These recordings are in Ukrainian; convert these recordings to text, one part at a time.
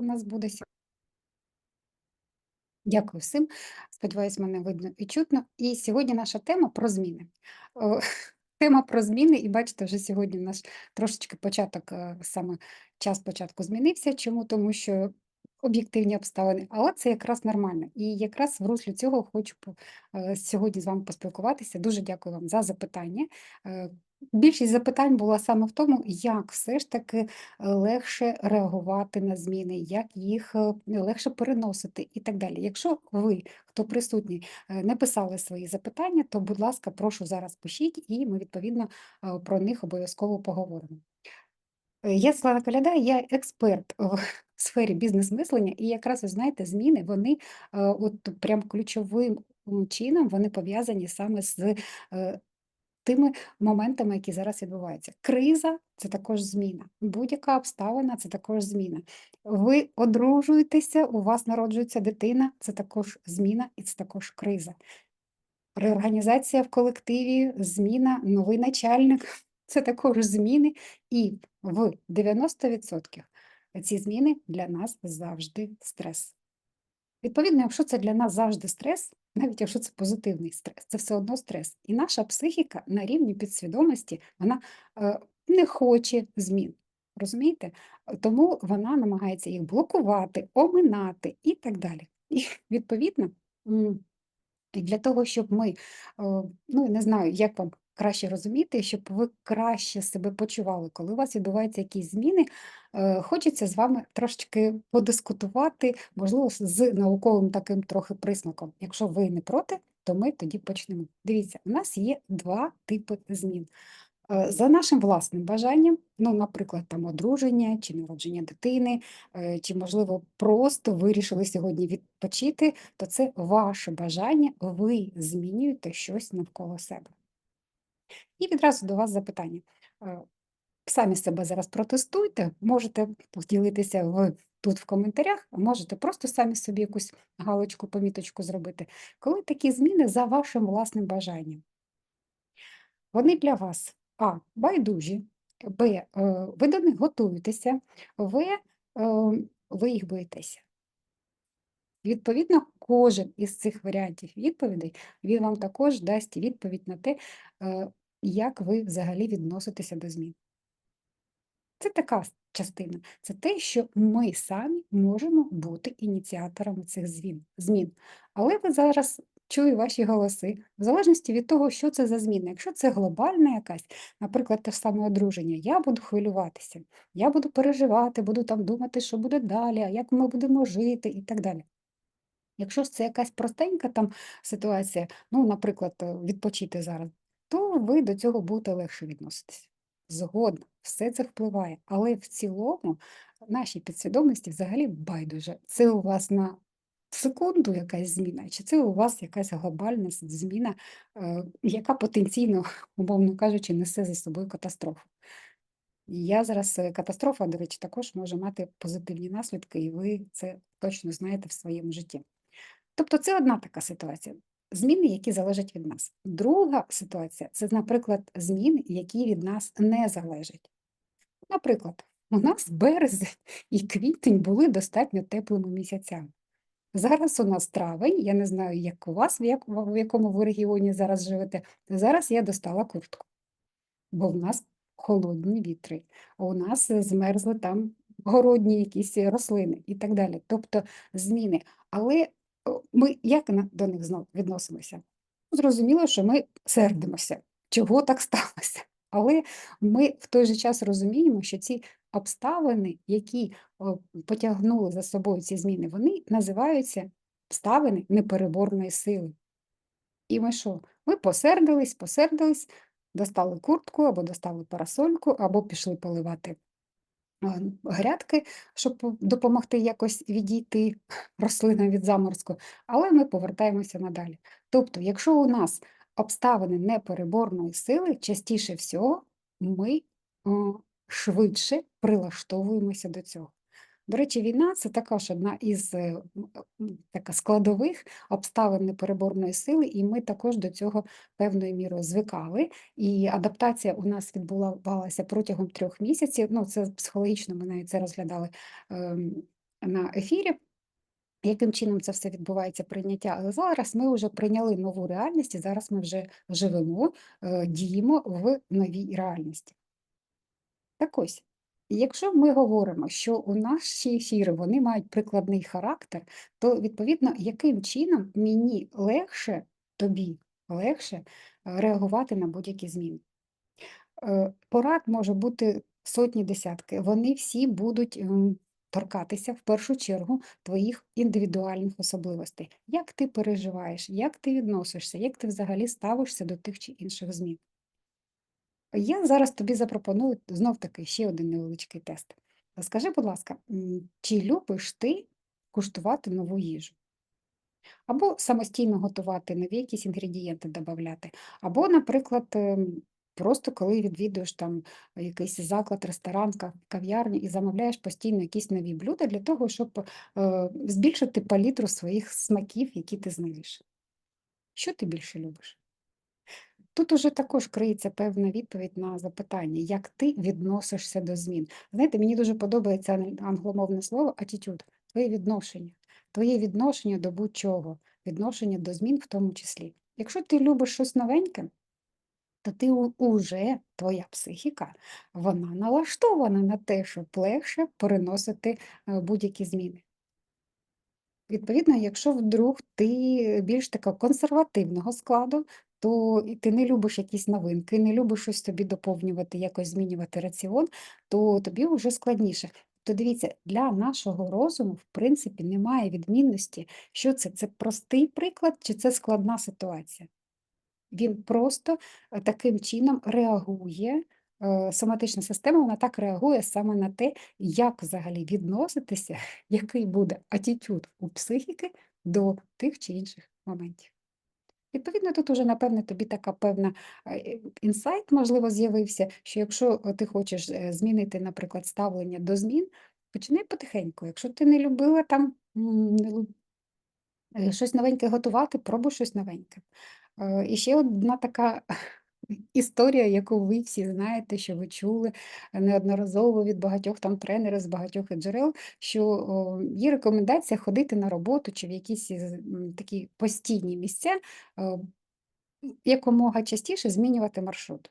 у нас буде Дякую всім. Сподіваюсь, мене видно і чутно. І сьогодні наша тема про зміни. Тема про зміни, і бачите, вже сьогодні наш трошечки початок, е, саме час початку змінився. Чому? Тому що об'єктивні обставини, але це якраз нормально. І якраз в руслі цього хочу е, сьогодні з вами поспілкуватися. Дуже дякую вам за запитання. Більшість запитань була саме в тому, як все ж таки е, легше реагувати на зміни, як їх е, легше переносити і так далі. Якщо ви, хто присутній, е, не писали свої запитання, то, будь ласка, прошу зараз пишіть, і ми відповідно про них обов'язково поговоримо. Я Світлана Коляда, я експерт в сфері бізнес-мислення, і якраз ви знаєте, зміни вони от прям ключовим чином вони пов'язані саме з тими моментами, які зараз відбуваються. Криза це також зміна. Будь-яка обставина це також зміна. Ви одружуєтеся, у вас народжується дитина, це також зміна і це також криза. Реорганізація в колективі, зміна, новий начальник це також зміни, і в 90% ці зміни для нас завжди стрес. Відповідно, якщо це для нас завжди стрес, навіть якщо це позитивний стрес, це все одно стрес. І наша психіка на рівні підсвідомості вона е, не хоче змін. Розумієте? Тому вона намагається їх блокувати, оминати і так далі. І відповідно. для того, щоб ми, е, ну, не знаю, як вам краще розуміти, щоб ви краще себе почували, коли у вас відбуваються якісь зміни, е, хочеться з вами трошечки подискутувати, можливо, з науковим таким трохи присмаком. Якщо ви не проти, то ми тоді почнемо. Дивіться, у нас є два типи змін. Е, За нашим власним бажанням, ну, наприклад, там одруження чи народження дитини, е, чи, можливо, просто вирішили сьогодні відпочити, то це ваше бажання, ви змінюєте щось навколо себе. І відразу до вас запитання. Е, Самі себе зараз протестуйте, можете поділитися в, тут в коментарях, а можете просто самі собі якусь галочку, поміточку зробити. Коли такі зміни за вашим власним бажанням? Вони для вас А. Байдужі, Б. е, Ви до них готуєтеся, В. е, Ви їх боїтеся. Відповідно, кожен із цих варіантів відповідей він вам також дасть відповідь на те, як ви взагалі відноситеся до змін. Це така частина. Це те, що ми самі можемо бути ініціаторами цих змін. Але ви зараз чую ваші голоси, в залежності від того, що це за зміна. Якщо це глобальна якась, наприклад, те ж саме одруження, я буду хвилюватися, я буду переживати, буду там думати, що буде далі, як ми будемо жити і так далі. Якщо ж це якась простенька там ситуація, ну, наприклад, відпочити зараз, то ви до цього будете легше відноситися. Згодна, все це впливає, але в цілому нашій підсвідомості взагалі байдуже. Це у вас на секунду якась зміна, чи це у вас якась глобальна зміна, е, яка потенційно, умовно кажучи, несе за собою катастрофу. Я зараз е, катастрофа, до речі, також може мати позитивні наслідки, і ви це точно знаєте в своєму житті. Тобто це одна така ситуація. Зміни, які залежать від нас. Друга ситуація це, наприклад, зміни, які від нас не залежать. Наприклад, у нас березень і квітень були достатньо теплими місяцями. Зараз у нас травень, я не знаю, як у вас, в, як, в якому ви регіоні зараз живете. Зараз я достала куртку, бо в нас холодні вітри, у нас змерзли там городні якісь рослини і так далі. Тобто зміни. Але ми як до них відносимося? Зрозуміло, що ми сердимося, чого так сталося. Але ми в той же час розуміємо, що ці обставини, які потягнули за собою ці зміни, вони називаються обставини непереборної сили. І ми що? Ми посердились, посердились, достали куртку або достали парасольку, або пішли поливати грядки, щоб допомогти якось відійти рослинам від заморозку, але ми повертаємося надалі. Тобто, якщо у нас обставини непереборної сили, частіше всього ми швидше прилаштовуємося до цього. До речі, війна це також одна із е, е, така складових обставин непереборної сили, і ми також до цього певною мірою звикали. І адаптація у нас відбувалася протягом трьох місяців. Ну, це психологічно ми навіть це розглядали ем, на ефірі, яким чином це все відбувається прийняття. Але зараз ми вже прийняли нову реальність, і зараз ми вже живемо, е, діємо в новій реальності. Так ось, якщо ми говоримо, що у наші ефіри вони мають прикладний характер, то відповідно, яким чином мені легше, тобі легше е, реагувати на будь-які зміни? Е, Порад може бути сотні десятки. Вони всі будуть ем, торкатися в першу чергу твоїх індивідуальних особливостей. Як ти переживаєш, як ти відносишся, як ти взагалі ставишся до тих чи інших змін. Я зараз тобі запропоную знов таки ще один невеличкий тест. Скажи, будь ласка, чи любиш ти куштувати нову їжу? Або самостійно готувати, нові якісь інгредієнти додавати, або, наприклад, ем, просто коли відвідуєш там якийсь заклад, ресторан, кав'ярню і замовляєш постійно якісь нові блюда для того, щоб е, збільшити палітру своїх смаків, які ти знаєш. Що ти більше любиш? Тут уже також криється певна відповідь на запитання, як ти відносишся до змін. Знаєте, мені дуже подобається англомовне слово attitude, твоє відношення, твоє відношення до будь-чого, відношення до змін в тому числі. Якщо ти любиш щось новеньке, то ти уже, твоя психіка, вона налаштована на те, щоб легше переносити е, будь-які зміни. Відповідно, якщо вдруг ти більш така консервативного складу, то ти не любиш якісь новинки, не любиш щось собі доповнювати, якось змінювати раціон, то тобі вже складніше. То дивіться, для нашого розуму, в принципі, немає відмінності, що це? Це простий приклад чи це складна ситуація. Він просто е, таким чином реагує, е, соматична система, вона так реагує саме на те, як взагалі відноситися, який буде атітюд у психіки до тих чи інших моментів. Відповідно, тут уже, напевне, тобі така певна е, інсайт, можливо, з'явився, що якщо е, ти хочеш е, змінити, наприклад, ставлення до змін, починай потихеньку. Якщо ти не любила там е, щось новеньке готувати, пробуй щось новеньке. Е, І ще одна така історія, яку ви всі знаєте, що ви чули неодноразово від багатьох там тренерів з багатьох джерел, що є рекомендація ходити на роботу чи в якісь такі постійні місця, е, якомога частіше змінювати маршрут.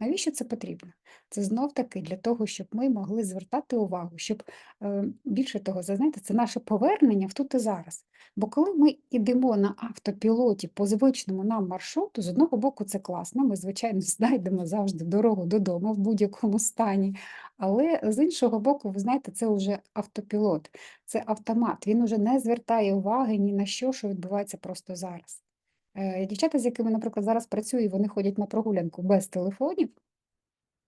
Навіщо це потрібно? Це знов таки для того, щоб ми могли звертати увагу, щоб е, більше того, знаєте, це наше повернення в тут і зараз. Бо коли ми йдемо на автопілоті по звичному нам маршруту, з одного боку, це класно, ми, звичайно, знайдемо завжди дорогу додому в будь-якому стані. Але з іншого боку, ви знаєте, це вже автопілот, це автомат. Він уже не звертає уваги ні на що, що відбувається просто зараз. Е, Дівчата, з якими, наприклад, зараз працюю, вони ходять на прогулянку без телефонів,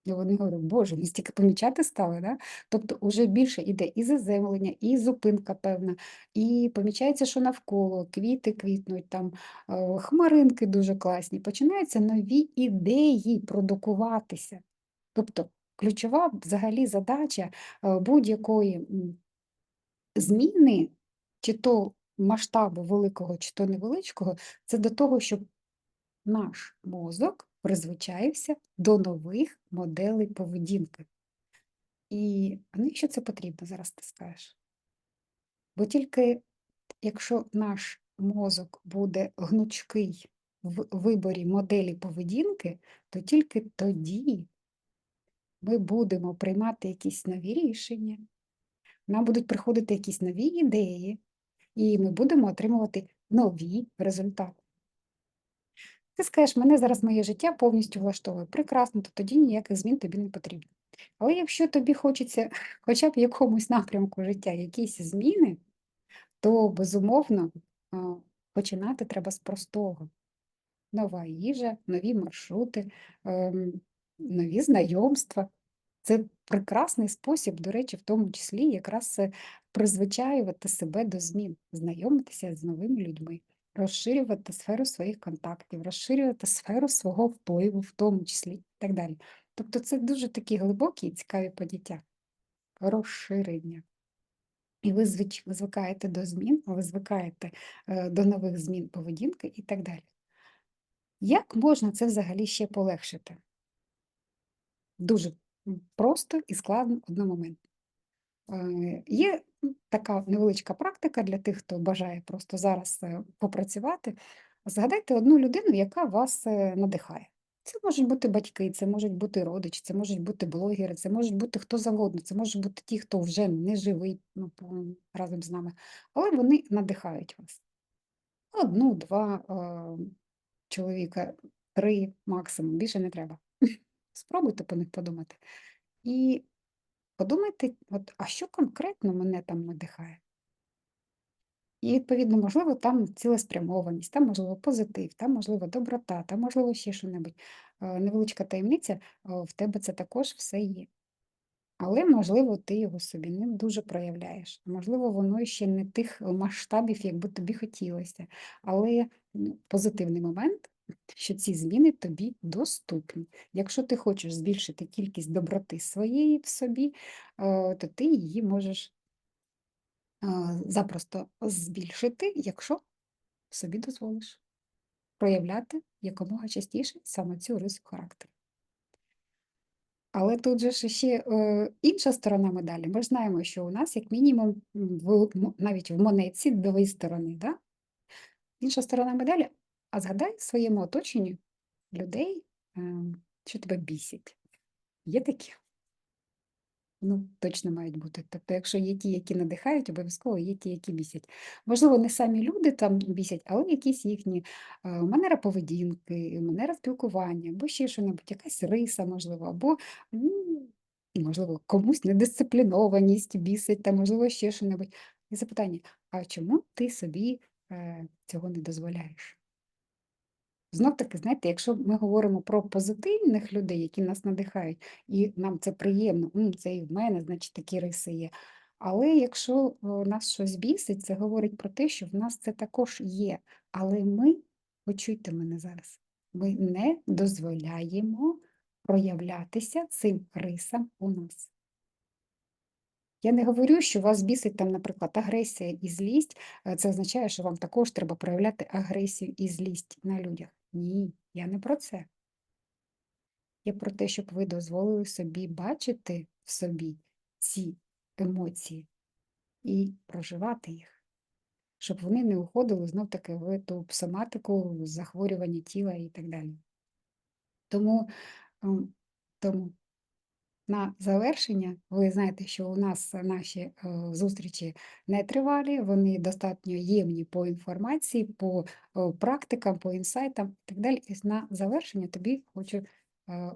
і вони говорять, Боже, ми стільки помічати стали, да? Тобто вже більше іде і заземлення, і зупинка певна, і помічається, що навколо квіти квітнуть, там е, хмаринки дуже класні. Починаються нові ідеї продукуватися. Тобто ключова взагалі задача е, будь-якої зміни, чи то масштабу великого, чи то невеличкого, це до того, щоб наш мозок призвичаївся до нових моделей поведінки. І навіщо це потрібно, зараз ти скажеш? Бо тільки якщо наш мозок буде гнучкий в виборі моделі поведінки, то тільки тоді ми будемо приймати якісь нові рішення, нам будуть приходити якісь нові ідеї, і ми будемо отримувати нові результати. Ти скажеш, мене зараз моє життя повністю влаштовує. Прекрасно, то тоді ніяких змін тобі не потрібно. Але якщо тобі хочеться хоча б в якомусь напрямку життя якісь зміни, то безумовно починати треба з простого. Нова їжа, нові маршрути, ем, нові знайомства. Це прекрасний спосіб, до речі, в тому числі якраз е, призвичаювати себе до змін, знайомитися з новими людьми, розширювати сферу своїх контактів, розширювати сферу свого впливу, в тому числі і так далі. Тобто це дуже такі глибокі і цікаві поняття. Розширення. І ви звикаєте до змін, ви звикаєте е, до нових змін поведінки і так далі. Як можна це взагалі ще полегшити? Дуже просто і складно одномоментно. Е, Є така невеличка практика для тих, хто бажає просто зараз е, попрацювати. Згадайте одну людину, яка вас е, надихає. Це можуть бути батьки, це можуть бути родичі, це можуть бути блогери, це можуть бути хто завгодно, це можуть бути ті, хто вже не живий ну, разом з нами, але вони надихають вас. Одну, два е, чоловіка, три максимум, більше не треба. Спробуйте по них подумати. І подумайте, от, а що конкретно мене там надихає? І, відповідно, можливо, там цілеспрямованість, там, можливо, позитив, там, можливо, доброта, там, можливо, ще що-небудь. Е, Невеличка таємниця, е, в тебе це також все є. Але, можливо, ти його собі не дуже проявляєш. Можливо, воно ще не тих масштабів, як би тобі хотілося. Але ну, позитивний момент, що ці зміни тобі доступні. Якщо ти хочеш збільшити кількість доброти своєї в собі, е, то ти її можеш е, запросто збільшити, якщо собі дозволиш проявляти якомога частіше саме цю рису характеру. Але тут же ще е, інша сторона медалі. Ми ж знаємо, що у нас, як мінімум, навіть в монетці дві сторони. Да? Інша сторона медалі. А згадай в своєму оточенні людей, е, що тебе бісить. Є такі? Ну, точно мають бути. Тобто, якщо є ті, які надихають, обов'язково є ті, які бісять. Можливо, не самі люди там бісять, але якісь їхні е, манера поведінки, манера спілкування, або ще що-небудь, якась риса, можливо, або м, можливо, комусь недисциплінованість бісить, та можливо, ще що-небудь. І запитання: а чому ти собі е, цього не дозволяєш? Знов таки, знаєте, якщо ми говоримо про позитивних людей, які нас надихають, і нам це приємно, «М, це і в мене, значить, такі риси є. Але якщо нас щось бісить, це говорить про те, що в нас це також є. Але ми, почуйте мене зараз, ми не дозволяємо проявлятися цим рисам у нас. Я не говорю, що вас бісить там, наприклад, агресія і злість. е, Це означає, що вам також треба проявляти агресію і злість на людях. Ні, я не про це. Я про те, щоб ви дозволили собі бачити в собі ці емоції і проживати їх, щоб вони не уходили знов таки в ту псоматику, захворювання тіла і так далі. Тому, ем, тому на завершення, ви знаєте, що у нас наші е, зустрічі не тривалі, вони достатньо ємні по інформації, по е, практикам, по інсайтам і так далі. І на завершення тобі хочу е,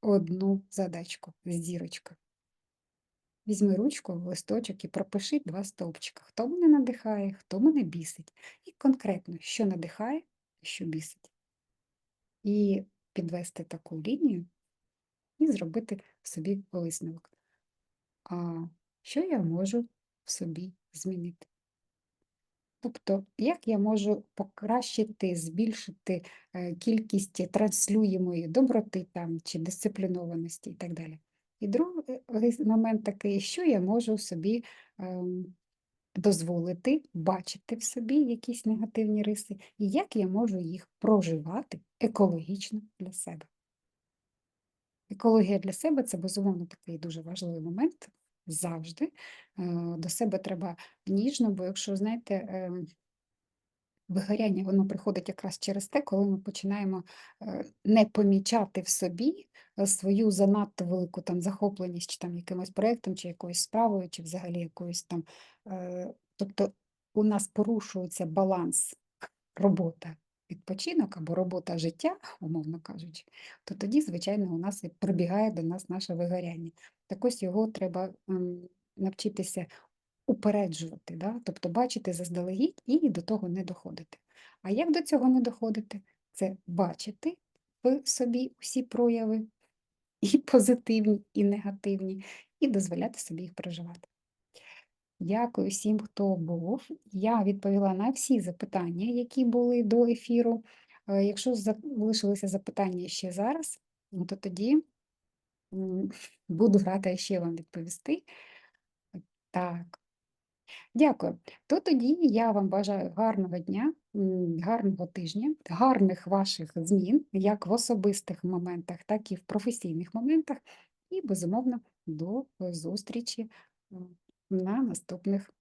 одну задачку з зірочкою. Візьми ручку, листочок і пропиши два стовпчика. Хто мене надихає, хто мене бісить. І конкретно, що надихає, що бісить. І підвести таку лінію і зробити собі висновок. А що я можу в собі змінити? Тобто, як я можу покращити, збільшити е, кількість транслюємої доброти там, чи дисциплінованості і так далі. І другий е, момент такий, що я можу собі ем, дозволити бачити в собі якісь негативні риси, і як я можу їх проживати екологічно для себе. Екологія для себе це безумовно такий дуже важливий момент завжди. Е, До себе треба ніжно, бо якщо, знаєте, е, вигоряння воно приходить якраз через те, коли ми починаємо е, не помічати в собі е, свою занадто велику там захопленість чи там якимось проєктом, чи якоюсь справою, чи взагалі якоюсь там. Тобто у нас порушується баланс робота відпочинок або робота життя, умовно кажучи, то тоді, звичайно, у нас і прибігає до нас наше вигоряння. Так ось його треба ем, навчитися упереджувати, да? тобто бачити заздалегідь і до того не доходити. А як до цього не доходити? Це бачити в собі всі прояви, і позитивні, і негативні, і дозволяти собі їх переживати. Дякую всім, хто був. Я відповіла на всі запитання, які були до ефіру. Е, Якщо залишилися запитання ще зараз, ну, то тоді буду рада ще вам відповісти. Так, дякую. То тоді я вам бажаю гарного дня, гарного тижня, гарних ваших змін, як в особистих моментах, так і в професійних моментах. І, безумовно, до зустрічі м, На наступних.